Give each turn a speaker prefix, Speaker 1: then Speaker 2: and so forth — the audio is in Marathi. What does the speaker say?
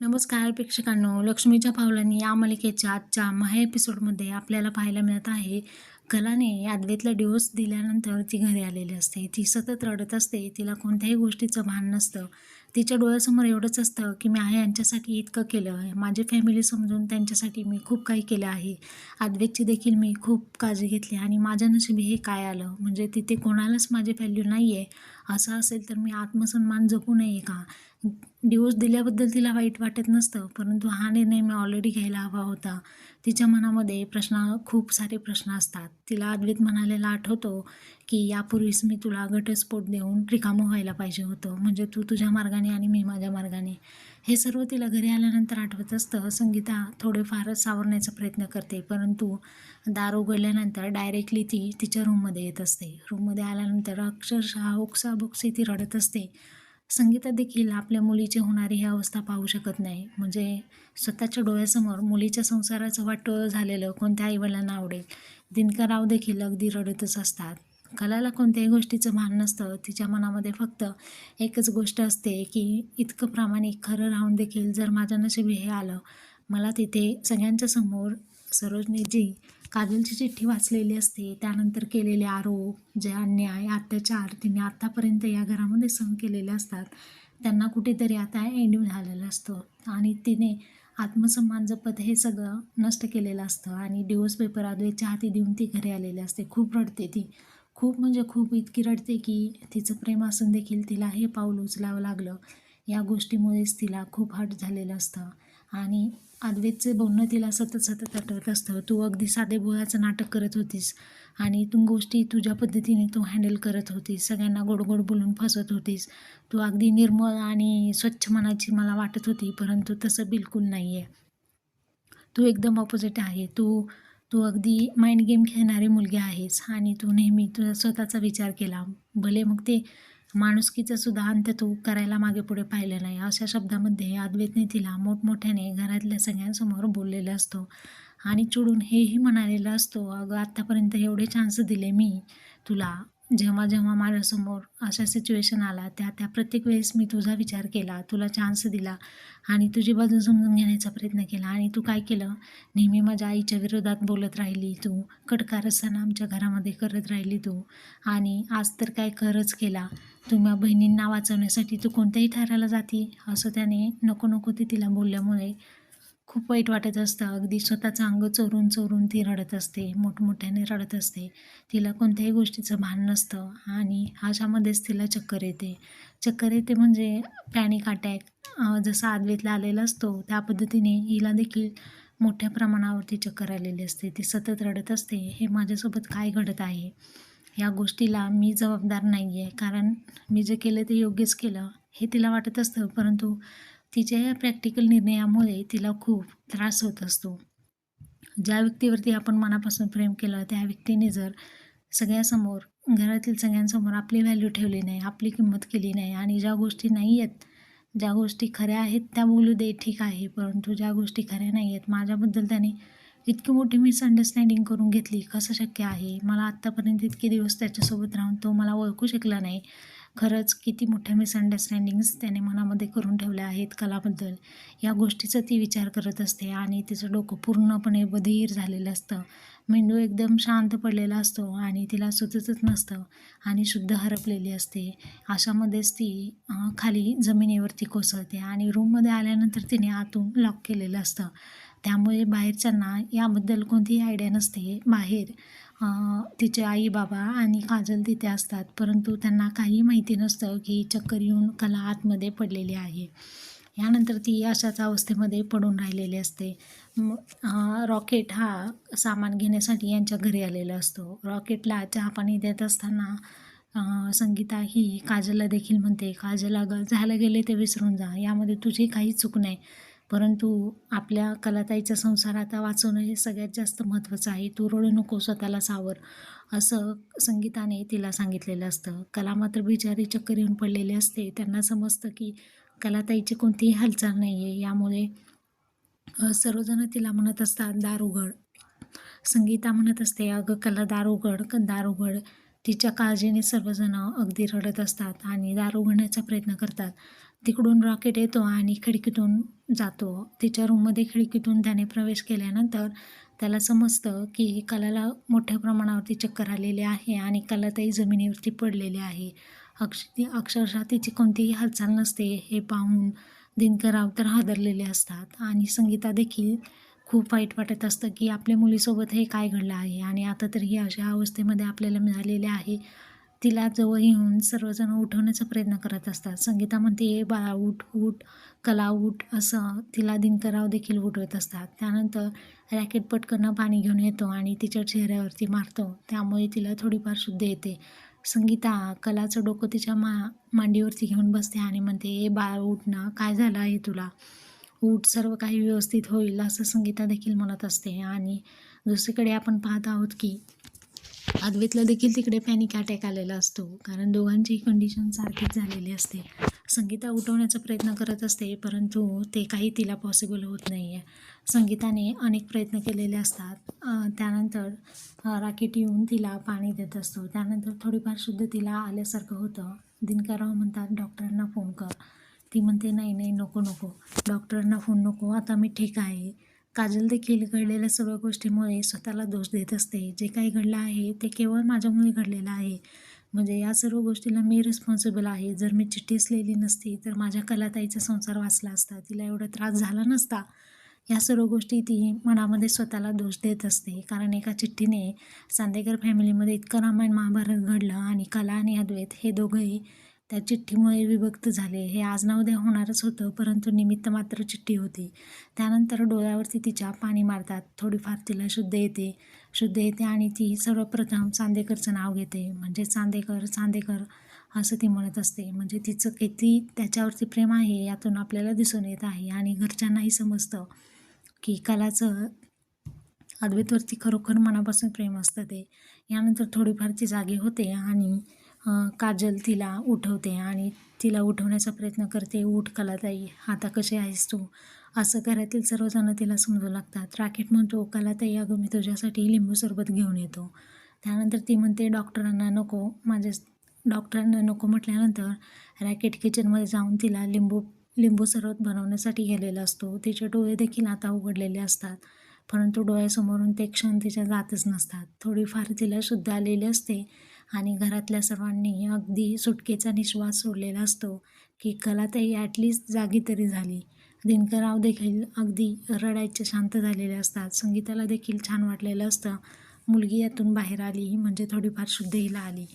Speaker 1: नमस्कार प्रेक्षकांनो लक्ष्मीच्या पावलांनी या मालिकेच्या आजच्या महा एपिसोडमध्ये आपल्याला पाहायला मिळत आहे कलाने अद्वैतला डिवोर्स दिल्यानंतर ती घरी आलेली असते. ती सतत रडत असते तिला कोणत्याही गोष्टीचं भान नसतं. तिच्या डोळ्यासमोर एवढंच असतं की मी आहे यांच्यासाठी इतकं केलं माझी फॅमिली समजून त्यांच्यासाठी मी खूप काही केलं आहे. अद्वैतची देखील मी खूप काळजी घेतली आणि माझ्या नशिबी हे काय आलं? म्हणजे तिथे कोणालाच माझी व्हॅल्यू नाही आहे असं असेल तर मी आत्मसन्मान जपू नये का? डिवोर्स दिल्याबद्दल तिला वाईट वाटत नसतं परंतु हा निर्णय मी ऑलरेडी घ्यायला हवा होता. तिच्या मनामध्ये प्रश्न खूप सारे प्रश्न असतात. तिला अद्वैत म्हणालेला आठवतो की यापूर्वीच मी तुला घटस्फोट देऊन रिकामं व्हायला पाहिजे होतं. म्हणजे तू तुझ्या मार्गाने आणि मी माझ्या मार्गाने. हे सर्व तिला घरी आल्यानंतर आठवत असतं. संगीता थोडेफारच सावरण्याचा प्रयत्न करते परंतु दार उघडल्यानंतर डायरेक्टली ती तिच्या रूममध्ये येत असते. रूममध्ये आल्यानंतर अक्षरशः ओक्साबोक्सी ती रडत असते. संगीता देखील आपल्या मुलीची होणारी ही अवस्था पाहू शकत नाही. म्हणजे स्वतःच्या डोळ्यासमोर मुलीच्या संसाराचं वाटोळं झालेलं कोणत्या आईवडिलांना आवडेल? दिनकरराव देखील अगदी रडतच असतात. कलाला कोणत्याही गोष्टीचं भान नसतं. तिच्या मनामध्ये फक्त एकच गोष्ट असते की इतकं प्रामाणिक खरं राहून देखील जर माझ्या नशिबी हे आलं मला तिथे सगळ्यांच्या समोर सरोजनीजी काजलची चिठ्ठी वाचलेली असते त्यानंतर केलेले आरोप जे अन्याय अत्याचार तिने आत्तापर्यंत या घरामध्ये सहन केलेले असतात त्यांना कुठेतरी आता एंड झालेलं असतं. आणि तिने आत्मसन्मान जपत हे सगळं नष्ट केलेलं असतं आणि डिवोर्स पेपर अद्वैतच्या हाती देऊन ती घरी आलेली असते. खूप रडते ती. खूप म्हणजे खूप इतकी रडते की तिचं प्रेम असून देखील तिला हे पाऊल उचलावं लागलं. या गोष्टीमुळेच तिला खूप हट झालेलं असतं. आणि अद्वैतचे बोलणं तिला सतत सतत आठवत असतं. तू अगदी साधे बोळाचं नाटक करत होतीस आणि तू गोष्टी तुझ्या पद्धतीने तू हँडल करत होतीस. सगळ्यांना गोड गोड बोलून फसवत होतीस. तू अगदी निर्मळ आणि स्वच्छ मनाची मला वाटत होती परंतु तसं बिलकुल नाही आहे तू एकदम ऑपोजिट आहे. तू तू अगदी माइंड गेम खेळणारी मुलगी आहेस आणि तू नेहमी तुझा स्वतःचा विचार केला. भले मग ते माणुसकीचं सुद्धा अंत तू करायला मागे पुढे पाहिलं नाही. अशा शब्दामध्ये अद्वैतने तिला मोठमोठ्याने घरातल्या सगळ्यांसमोर बोललेला असतो आणि चिडून हेही म्हणालेलं असतो अगं आत्तापर्यंत एवढे चान्स दिले मी तुला. जेव्हा जेव्हा माझ्यासमोर अशा सिच्युएशन आला त्या त्या प्रत्येक वेळेस मी तुझा विचार केला तुला चान्स दिला आणि तुझी बाजू समजून घेण्याचा प्रयत्न केला आणि तू काय केलं? नेहमी माझ्या आईच्या विरोधात बोलत राहिली तू कटकारस्थाना आमच्या घरामध्ये करत राहिली तू आणि आज तर काय करच केला. तुम्हा बहिणींना वाचवण्यासाठी तू कोणत्याही ठरायला जाती? असं त्याने नको नको ती तिला बोलल्यामुळे खूप वाईट वाटत असतं. अगदी स्वतःचं अंग चोरून चोरून ती रडत असते. मोठमोठ्याने रडत असते. तिला कोणत्याही गोष्टीचं भान नसतं आणि अशामध्येच तिला चक्कर येते. चक्कर येते म्हणजे पॅनिक अटॅक. जसा आदवीतला आलेला असतो त्या पद्धतीने हिला देखील मोठ्या प्रमाणावरती चक्कर आलेली असते. ती सतत रडत असते. हे माझ्यासोबत काय घडत आहे? या गोष्टीला मी जबाबदार नाही आहे कारण मी जे केलं ते योग्यच केलं हे तिला वाटत असतं. परंतु तिच्या या प्रॅक्टिकल निर्णयामुळे तिला खूप त्रास होत असतो. ज्या व्यक्तीवरती आपण मनापासून प्रेम केलं त्या व्यक्तीने जर सगळ्यासमोर घरातील सगळ्यांसमोर आपली व्हॅल्यू ठेवली नाही आपली किंमत केली नाही आणि ज्या गोष्टी नाही आहेत ज्या गोष्टी खऱ्या आहेत त्या बोलू दे ठीक आहे. परंतु ज्या गोष्टी खऱ्या नाही आहेत माझ्याबद्दल त्याने इतकी मोठी मिसअंडरस्टँडिंग करून घेतली कसं शक्य आहे? मला आत्तापर्यंत इतके दिवस त्याच्यासोबत राहून तो मला ओळखू शकला नाही. खरंच किती मोठ्या मिसअंडरस्टँडिंग्स त्याने मनामध्ये करून ठेवल्या आहेत कलाबद्दल. या गोष्टीचा ती विचार करत असते आणि तिचं डोकं पूर्णपणे बधीर झालेलं असतं. मेंदू एकदम शांत पडलेला असतो आणि तिला सुचतच नसतं आणि शुद्ध हरपलेली असते. अशामध्येच ती खाली जमिनीवरती कोसळते आणि रूममध्ये आल्यानंतर तिने आतून लॉक केलेलं असतं. त्यामुळे बाहेरच्यांना याबद्दल कोणतीही आयडिया नसते. बाहेर तिचे आई बाबा आणि काजल तिथे असतात. परंतु त्यांना काही माहिती नसतं की चक्कर येऊन कला आतमध्ये पडलेली आहे. यानंतर ती अशाच अवस्थेमध्ये पडून राहिलेली असते. रॉकेट हा सामान घेण्यासाठी यांच्या घरी आलेला असतो. रॉकेटला चहा पाणी देत असताना संगीता ही काजलला देखील म्हणते काजल अगं झालं गेले ते विसरून जा. यामध्ये तुझी काही चूक नाही. परंतु आपल्या कलाताईचा संसार आता वाचवणं हे सगळ्यात जास्त महत्त्वाचं आहे. तू रडू नको स्वतःला सावर असं संगीताने तिला सांगितलेलं असतं. कला मात्र बिचारी चक्कर येऊन पडलेली असते. त्यांना समजतं की कलाताईची कोणतीही हालचाल नाही आहे यामुळे सर्वजण तिला म्हणत असतात दार उघड. संगीता म्हणत असते अगं कला दार उघड दार उघड. तिच्या काळजीने सर्वजण अगदी रडत असतात आणि दार उघडण्याचा प्रयत्न करतात. तिकडून रॉकेट येतो आणि खिडकीतून जातो. तिच्या रूममध्ये खिडकीतून त्याने प्रवेश केल्यानंतर त्याला समजतं की कलाला मोठ्या प्रमाणावरती चक्कर आलेले आहे आणि कलाताई जमिनीवरती पडलेली आहे. अक्ष ती अक्षरशः तिची कोणतीही हालचाल नसते हे पाहून दिनकरराव तर हादरलेले असतात आणि संगीता देखील खूप वाईट वाटत असतं की आपल्या मुलीसोबत हे काय घडलं आहे आणि आता तर ही अशा अवस्थेमध्ये आपल्याला मिळालेले आहे. तिला जवळ येऊन सर्वजण उठवण्याचा प्रयत्न करत असतात. संगीता म्हणते "ए बाळा उठ उठ कला उठ असं तिला दिनकराव देखील उठवत असतात. त्यानंतर रॅकेट पटकन पाणी घेऊन येतो आणि तिच्या चेहऱ्यावरती मारतो. त्यामुळे तिला थोडीफार शुद्ध येते. संगीता कलाचं डोकं तिच्या मा मांडीवरती घेऊन बसते आणि म्हणते ए बाळा उठ ना काय झालं आहे तुला? उठ सर्व काही व्यवस्थित होईल असं संगीता देखील म्हणत असते. आणि दुसरीकडे आपण पाहत आहोत की अद्वैतला देखील तिकडे पॅनिक अटॅक आलेला असतो. कारण दोघांचीही कंडिशन सारखीच झालेली असते. संगीता उठवण्याचा प्रयत्न करत असते परंतु ते काही तिला पॉसिबल होत नाही आहे संगीताने अनेक प्रयत्न केलेले असतात. त्यानंतर राकेट येऊन तिला पाणी देत असतो. त्यानंतर थोडीफार शुद्ध तिला आल्यासारखं होतं. दिनकरराव म्हणतात डॉक्टरांना फोन कर. ती म्हणते नाही नाही नको नको. डॉक्टरांना फोन नको. आता मी ठीक आहे. काजल देखील घडलेल्या सर्व गोष्टीमुळे स्वतःला दोष देत असते. जे काही घडलं आहे ते केवळ माझ्यामुळे घडलेलं आहे. म्हणजे या सर्व गोष्टीला मी रिस्पॉन्सिबल आहे. जर मी चिठ्ठीच लिहिली नसती तर माझ्या कलाताईचा संसार वाचला असता तिला एवढा त्रास झाला नसता. या सर्व गोष्टी ती मनामध्ये स्वतःला दोष देत असते. कारण एका चिठ्ठीने सांदेकर फॅमिलीमध्ये इतकं रामायण महाभारत घडलं आणि कला आणि अद्वैत हे दोघंही त्या चिठ्ठीमुळे विभक्त झाले. हे आज ना उद्या होणारच होतं परंतु निमित्त मात्र चिठ्ठी होती. त्यानंतर डोळ्यावरती तिच्या पाणी मारतात. थोडीफार तिला शुद्ध येते. शुद्ध येते आणि ती सर्वप्रथम चांदेकरचं नाव घेते. म्हणजे चांदेकर चांदेकर असं ती म्हणत असते. म्हणजे तिचं किती त्याच्यावरती प्रेम आहे यातून आपल्याला दिसून येत आहे आणि घरच्यांनाही समजतं की कलाचं अद्वैतवरती खरोखर मनापासून प्रेम असतं ते. यानंतर थोडीफार ती जागी होते आणि काजल तिला उठवते आणि तिला उठवण्याचा प्रयत्न करते उठ कलाताई आता कसे आहेस तू? असं घरातील सर्वजण तिला समजू लागतात. राकेट म्हणतो कलाताई अगं मी तुझ्यासाठी लिंबू सरबत घेऊन येतो. त्यानंतर ती म्हणते डॉक्टरांना नको माझ्या डॉक्टरांना नको म्हटल्यानंतर रॅकेट किचनमध्ये जाऊन तिला लिंबू लिंबू सरबत बनवण्यासाठी गेलेला असतो. तिचे डोळे देखील आता उघडलेले असतात परंतु डोळ्यासमोरून ते क्षण तिच्या जातच नसतात. थोडीफार तिला शुद्ध आलेली असते आणि घरातल्या सर्वांनी अगदी सुटकेचा निश्वास सोडलेला असतो की कलाताई ॲटलिस्ट जागी तरी झाली. दिनकराव देखील अगदी रडायचे शांत झालेले असतात. संगीताला देखील छान वाटलेलं असतं. मुलगी यातून बाहेर आली म्हणजे थोडीफार शुद्ध हिला आली.